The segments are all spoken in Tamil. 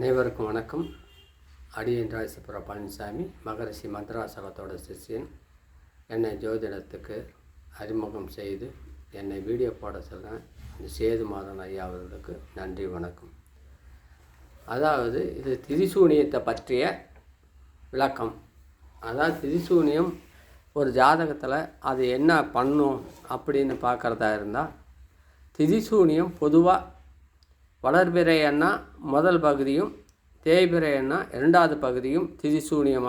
அனைவருக்கும் வணக்கம். அடியன் ராசிபுர பழனிசாமி மகரிஷி மந்திராசகத்தோட சிஷியன். என்னை ஜோதிடத்துக்கு அறிமுகம் செய்து என்னை வீடியோ போட சொல்ல இந்த சேது மாதன் ஐயா அவர்களுக்கு நன்றி வணக்கம். அதாவது இது திரிசூனியத்தை பற்றிய விளக்கம். அதாவது திரிசூனியம் ஒரு ஜாதகத்தில் அது என்ன பண்ணும் அப்படின்னு பார்க்குறதா இருந்தால் திரிசூனியம் பொதுவாக வளர்பிறை அண்ணா முதல் பகுதியும் தேய்பிறை அண்ணா இரண்டாவது பகுதியும் திரிசூனியம்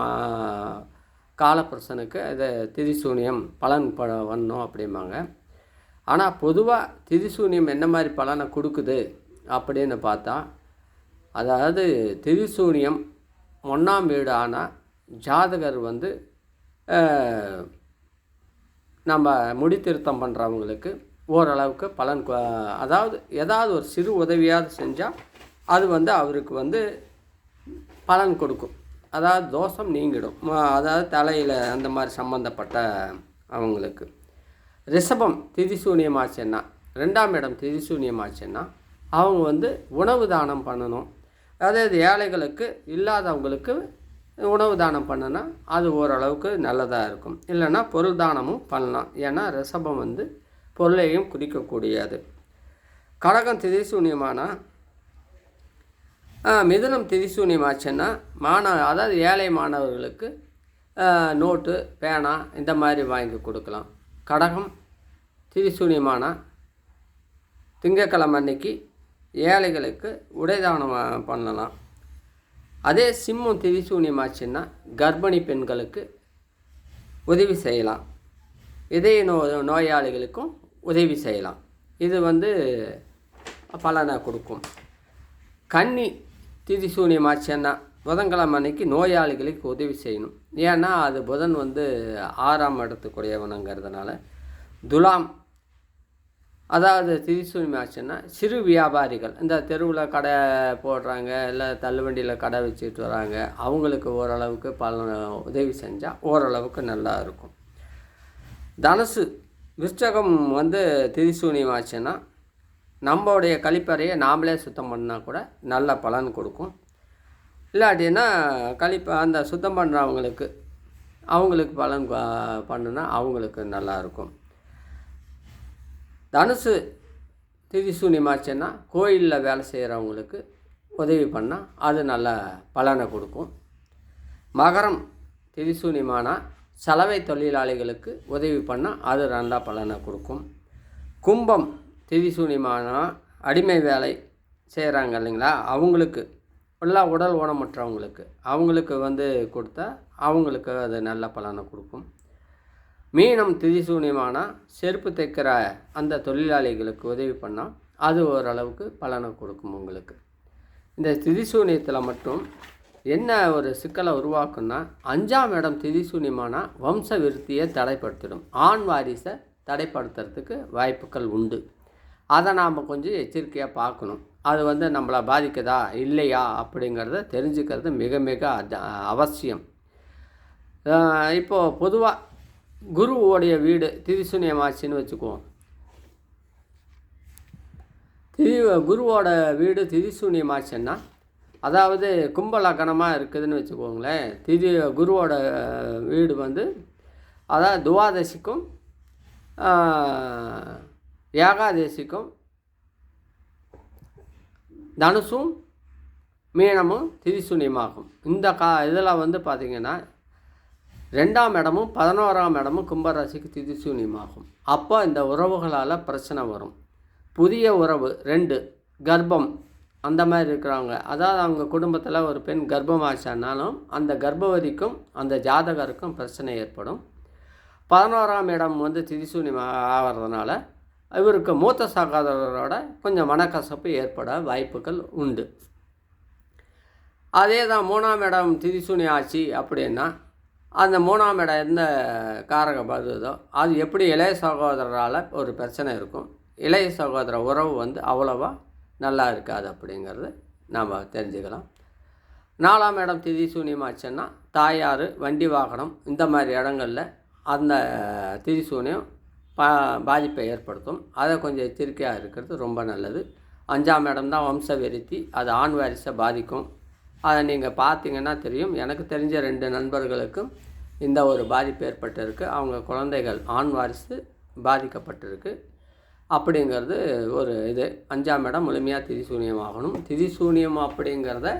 காலப்புருஷனுக்கு இது திதிசூனியம் பலன் ப வரணும் அப்படிம்பாங்க. ஆனால் பொதுவாக திதிசூனியம் என்ன மாதிரி பலனை கொடுக்குது அப்படின்னு பார்த்தா அதாவது திரிசூனியம் ஒன்றாம் வீடு ஆனால் ஜாதகர் வந்து நம்ம முடித்திருத்தம் பண்ணுறவங்களுக்கு ஓரளவுக்கு பலன் அதாவது ஏதாவது ஒரு சிறு உதவியாவது செஞ்சால் அது வந்து அவருக்கு வந்து பலன் கொடுக்கும். அதாவது தோஷம் நீங்கிடும். அதாவது தலையில் அந்த மாதிரி சம்மந்தப்பட்ட அவங்களுக்கு. ரிஷபம் திதிசூனியம் ஆச்சுன்னா ரெண்டாம் இடம் திதிசூனியம் ஆச்சுன்னா அவங்க வந்து உணவு தானம் பண்ணணும். அதாவது ஏழைகளுக்கு இல்லாதவங்களுக்கு உணவு தானம் பண்ணுனா அது ஓரளவுக்கு நல்லதாக இருக்கும். இல்லைன்னா பொருள் தானமும் பண்ணலாம். ஏன்னா ரிஷபம் வந்து பொருளையும் குறிக்கக்கூடியது கடகம் திதிசூன்யமானா? மிதனம் திதிசூன்யமாச்சுன்னா மாணவ அதாவது ஏழை மாணவர்களுக்கு நோட்டு பேனா இந்த மாதிரி வாங்கி கொடுக்கலாம். கடகம் திதிசூன்யமானா? திங்கக்கிழமை அன்னைக்கு ஏழைகளுக்கு உடைதானம் பண்ணலாம். அதே சிம்மம் திதிசூன்யமாச்சுன்னா கர்ப்பிணி பெண்களுக்கு உதவி செய்யலாம். இதய நோ நோயாளிகளுக்கும் உதவி செய்யலாம். இது வந்து பலனை கொடுக்கும். கன்னி திதி சூனியமாச்சுன்னா புதன்கிழமை அன்னைக்கு நோயாளிகளுக்கு உதவி செய்யணும். ஏன்னா அது புதன் வந்து ஆறாம் இடத்துக்குரியவனுங்கிறதுனால துலாம் அதாவது திரிசூனியம் ஆச்சுன்னா சிறு வியாபாரிகள் இந்த தெருவில் கடை போடுறாங்க இல்லை தள்ளுவண்டியில் கடை வச்சுட்டு வராங்க அவங்களுக்கு ஓரளவுக்கு பலன் உதவி செஞ்சால் ஓரளவுக்கு நல்லா இருக்கும். தனுசு விருச்சகம் வந்து திரிசூனியம் ஆச்சுன்னா நம்மளுடைய கழிப்பறையை நாமளே சுத்தம் பண்ணால் கூட நல்ல பலன் கொடுக்கும். இல்லாட்டின்னா கழிப்ப அந்த சுத்தம் பண்ணுறவங்களுக்கு அவங்களுக்கு பலன் பண்ணுன்னா பண்ணுனா அவங்களுக்கு நல்லா இருக்கும். தனுசு திதிசூன்யமாச்சுன்னா கோயிலில் வேலை செய்கிறவங்களுக்கு உதவி பண்ணால் அது நல்ல பலனை கொடுக்கும். மகரம் திரிசூனியமானால் சலவை தொழிலாளிகளுக்கு உதவி பண்ணால் அது நல்லா பலனை கொடுக்கும். கும்பம் திதிசூன்யமானா அடிமை வேலை செய்கிறாங்க இல்லைங்களா? அவங்களுக்கு ஃபுல்லாக உடல் ஊனமுற்றவங்களுக்கு அவங்களுக்கு வந்து கொடுத்தா அவங்களுக்கு அது நல்ல பலனை கொடுக்கும். மீனம் திதிசூன்யமானா செருப்பு தைக்கிற அந்த தொழிலாளிகளுக்கு உதவி பண்ணால் அது ஓரளவுக்கு பலனை கொடுக்கும் உங்களுக்கு. இந்த திதிசூன்யத்தில் மட்டும் என்ன ஒரு சிக்கலை உருவாக்குன்னா அஞ்சாம் இடம் திதிசூன்யமானா வம்ச விருத்தியை தடைப்படுத்திடும். ஆண் வாரிசை தடைப்படுத்துறதுக்கு வாய்ப்புகள் உண்டு. அதை நாம் கொஞ்சம் எச்சரிக்கையாக பார்க்கணும். அது வந்து நம்மளை பாதிக்குதா இல்லையா அப்படிங்கிறத தெரிஞ்சுக்கிறது மிக மிக அவசியம். இப்போது பொதுவாக குருவோடைய வீடு திரிசூன்யமாச்சுன்னு வச்சுக்குவோம். திரி குருவோட வீடு திரிசூன்யமாச்சுன்னா அதாவது கும்பலக்கணமாக இருக்குதுன்னு வச்சுக்கோங்களேன். திதி குருவோட வீடு வந்து அதாவது துவாதசிக்கும் ஏகாதசிக்கும் தனுசும் மீனமும் திரிசூன்யமாகும் இந்த கா இதில் வந்து பார்த்திங்கன்னா ரெண்டாம் இடமும் பதினோராம் இடமும் கும்பராசிக்கு திதிசூன்யமாகும். அப்போ இந்த உறவுகளால் பிரச்சனை வரும். புதிய உறவு ரெண்டு கர்ப்பம். அந்த மாதிரி இருக்கிறவங்க. அதாவது அவங்க குடும்பத்தில் ஒரு பெண் கர்ப்பமாச்சானாலும் அந்த கர்ப்பவதிக்கும் அந்த ஜாதகருக்கும் பிரச்சனை ஏற்படும். பதினோராம் இடம் வந்து திரிசூனி ஆகிறதுனால இவருக்கு மூத்த சகோதரரோட கொஞ்சம் மனக்கசப்பு ஏற்பட வாய்ப்புகள் உண்டு. அதே தான் மூணாம் இடம் திரிசூனி ஆச்சு அப்படின்னா அந்த மூணாம் இடம் எந்த காரக பதுதோ அது எப்படி இளைய சகோதரரால் ஒரு பிரச்சனை இருக்கும். இளைய சகோதர உறவு வந்து அவ்வளவா நல்லா இருக்காது அப்படிங்கிறது நாம் தெரிஞ்சுக்கலாம். நாலாம் இடம் திதி சூன்யமாச்சுன்னா தாயார் வண்டி வாகனம் இந்த மாதிரி இடங்களில் அந்த திதி சூன்யம் பா பாதிப்பை ஏற்படுத்தும். அதை கொஞ்சம் எச்சரிக்கையாக இருக்கிறது ரொம்ப நல்லது. அஞ்சாம் இடம் தான் வம்ச விருத்தி அது ஆண் வாரிசை பாதிக்கும். அதை நீங்கள் பார்த்தீங்கன்னா தெரியும். எனக்கு தெரிஞ்ச ரெண்டு நண்பர்களுக்கும் இந்த ஒரு பாதிப்பு ஏற்பட்டிருக்கு. அவங்க குழந்தைகள் ஆண் வாரிசு பாதிக்கப்பட்டிருக்கு. அப்படிங்கிறது ஒரு இது. அஞ்சாம் இடம் முழுமையாக திதி சூனியமாகணும் திதி சூனியம் அப்படிங்கிறத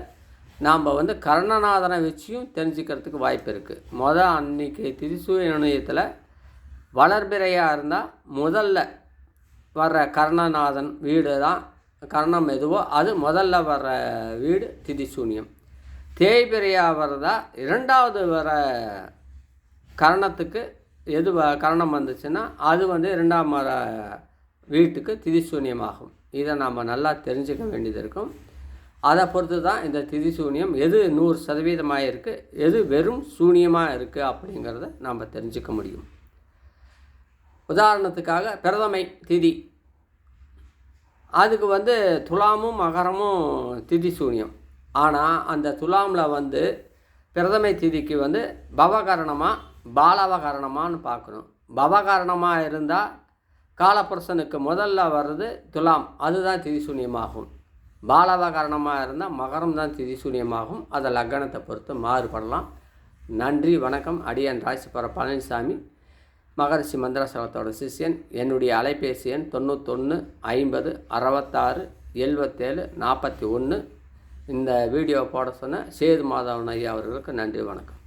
நாம் வந்து கர்ணநாதனை வச்சியும் தெரிஞ்சுக்கிறதுக்கு வாய்ப்பு இருக்குது மொதல் அன்னைக்கு திதிசூனியத்தில் வளர்பிறையாக இருந்தால் முதல்ல வர்ற கர்ணநாதன் வீடு தான் கர்ணம் எதுவோ அது முதல்ல வர்ற வீடு திதிசூனியம். தேய்பிரையாக வர்றதா இரண்டாவது வர கரணத்துக்கு எது கரணம் வந்துச்சுன்னா அது வந்து இரண்டாம் வர வீட்டுக்கு திதிசூன்யமாகும். இதை நாம் நல்லா தெரிஞ்சுக்க வேண்டியது இருக்கும். அதை பொறுத்து தான் இந்த திதிசூன்யம் எது நூறு சதவீதமாக இருக்குது எது வெறும் சூனியமாக இருக்குது அப்படிங்கிறத நாம் தெரிஞ்சுக்க முடியும். உதாரணத்துக்காக பிரதமை திதி. அதுக்கு வந்து துலாமும் மகரமும் திதி சூன்யம் ஆனால் அந்த துலாமில் வந்து பிரதமை திதிக்கு வந்து பவகரணமாக பாலவகரணமான்னு பார்க்கணும். பவகரணமாக இருந்தால் காலப்புருஷனுக்கு முதல்ல வர்றது துலாம். அதுதான் திதிசூன்யமாகும். பாலவகரணமாக இருந்தால் மகரம் தான் திதிசூன்யமாகும். அதை லக்னத்தை பொறுத்து மாறுபடலாம். நன்றி வணக்கம். அடியான் ராசிபுர பழனிசாமி மகரிஷி மந்திரசலத்தோட சிஷ்யன் என்னுடைய அலைபேசி எண் தொண்ணூத்தொன்று ஐம்பது அறுபத்தாறு எழுபத்தேழு நாற்பத்தி ஒன்று இந்த வீடியோ போட சொன்ன சேது மாதவன் ஐயா அவர்களுக்கு நன்றி வணக்கம்.